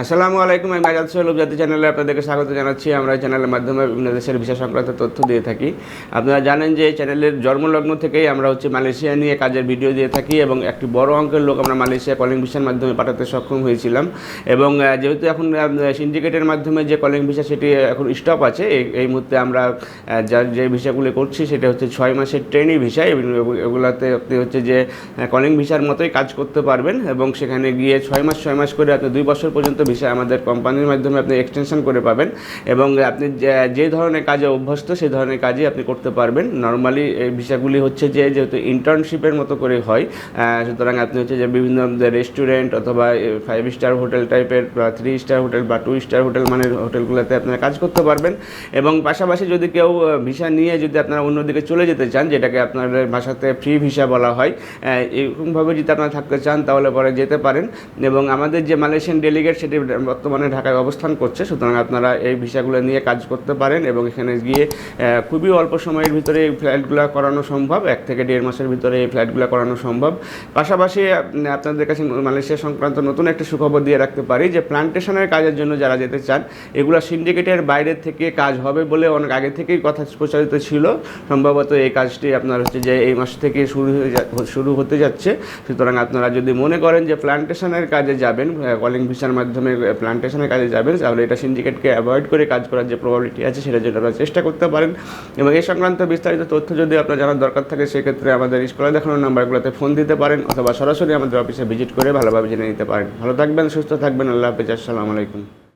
আসসালামু আলাইকুম, আমি আজাদ সোহেল জাতি চ্যানেলে আপনাদেরকে স্বাগত জানাচ্ছি। আমরা চ্যানেলের মাধ্যমে বিভিন্ন দেশের ভিসা সংক্রান্ত তথ্য দিয়ে থাকি। আপনারা জানেন যে চ্যানেলের জন্মলগ্ন থেকেই আমরা হচ্ছে মালয়েশিয়া নিয়ে কাজের ভিডিও দিয়ে থাকি এবং একটি বড় অঙ্কের লোক আমরা মালয়েশিয়া কলিং ভিসার মাধ্যমে পাঠাতে সক্ষম হয়েছিলাম। এবং যেহেতু এখন সিন্ডিকেটের মাধ্যমে যে কলিং ভিসা, সেটি এখন স্টপ আছে, এই মুহূর্তে আমরা যার যে ভিসাগুলি করছি, সেটা হচ্ছে ছয় মাসের ট্রেনিং ভিসা এগুলাতে আপনি হচ্ছে যে কলিং ভিসার মতোই কাজ করতে পারবেন। এবং সেখানে গিয়ে ছয় মাস ছয় মাস করে আপনি দুই বছর পর্যন্ত ভিসা আমাদের কোম্পানির মাধ্যমে আপনি এক্সটেনশন করে পাবেন এবং আপনি যে- ধরনের কাজে অভ্যস্ত সেই ধরনের কাজই আপনি করতে পারবেন। নর্মালি এই ভিসাগুলি হচ্ছে যে, যেহেতু ইন্টার্নশিপের মতো করে হয় সুতরাং আপনি হচ্ছে যে বিভিন্ন রেস্টুরেন্ট অথবা ফাইভ স্টার হোটেল টাইপের বা থ্রি স্টার হোটেল বা টু স্টার হোটেল মানে হোটেলগুলোতে আপনারা কাজ করতে পারবেন। এবং পাশাপাশি যদি কেউ ভিসা নিয়ে যদি আপনারা অন্যদিকে চলে যেতে চান, যেটাকে আপনাদের ভাষাতে ফ্রি ভিসা বলা হয় এরকমভাবে যদি আপনারা থাকতে চান, তাহলে পরে যেতে পারেন। এবং আমাদের যে মালয়েশিয়ান ডেলিগেট সেটি বর্তমানে ঢাকায় অবস্থান করছে। সুতরাং আপনারা এই ভিসাগুলো নিয়ে কাজ করতে পারেন এবং এখানে গিয়ে খুবই অল্প সময়ের ভিতরে এই ফ্লাইটগুলো করানো সম্ভব। এক থেকে দেড় মাসের ভিতরে এই ফ্লাইটগুলো করানো সম্ভব। পাশাপাশি আপনাদের কাছে মালয়েশিয়া সংক্রান্ত নতুন একটা সুখবর দিয়ে রাখতে পারি যে, প্লান্টেশনের কাজের জন্য যারা যেতে চান, এগুলো সিন্ডিকেটের বাইরে থেকে কাজ হবে বলে অনেক আগে থেকেই কথা প্রচারিত ছিল। সম্ভবত এই কাজটি আপনার হচ্ছে যে, এই মাস থেকে শুরু হয়ে শুরু হতে যাচ্ছে। সুতরাং আপনারা যদি মনে করেন যে, প্লান্টেশনের কাজে যাবেন কলিং ভিসার মাধ্যমে প্লান্টেশনের কাজে যাবেন, তাহলে এটা সিন্ডিকেটকে অ্যাভয়েড করে কাজ করার যে প্রবাবিলিটি আছে, সেটা যেটা আপনারা চেষ্টা করতে পারেন। এবং এ সংক্রান্ত বিস্তারিত তথ্য যদি আপনার জানার দরকার থাকে, সেক্ষেত্রে আমাদের স্কুলে দেখানোর নাম্বারগুলোতে ফোন দিতে পারেন, অথবা সরাসরি আমাদের অফিসে ভিজিট করে ভালোভাবে জেনে নিতে পারেন। ভালো থাকবেন, সুস্থ থাকবেন, আল্লাহ হাফিজ, আসসালামু আলাইকুম।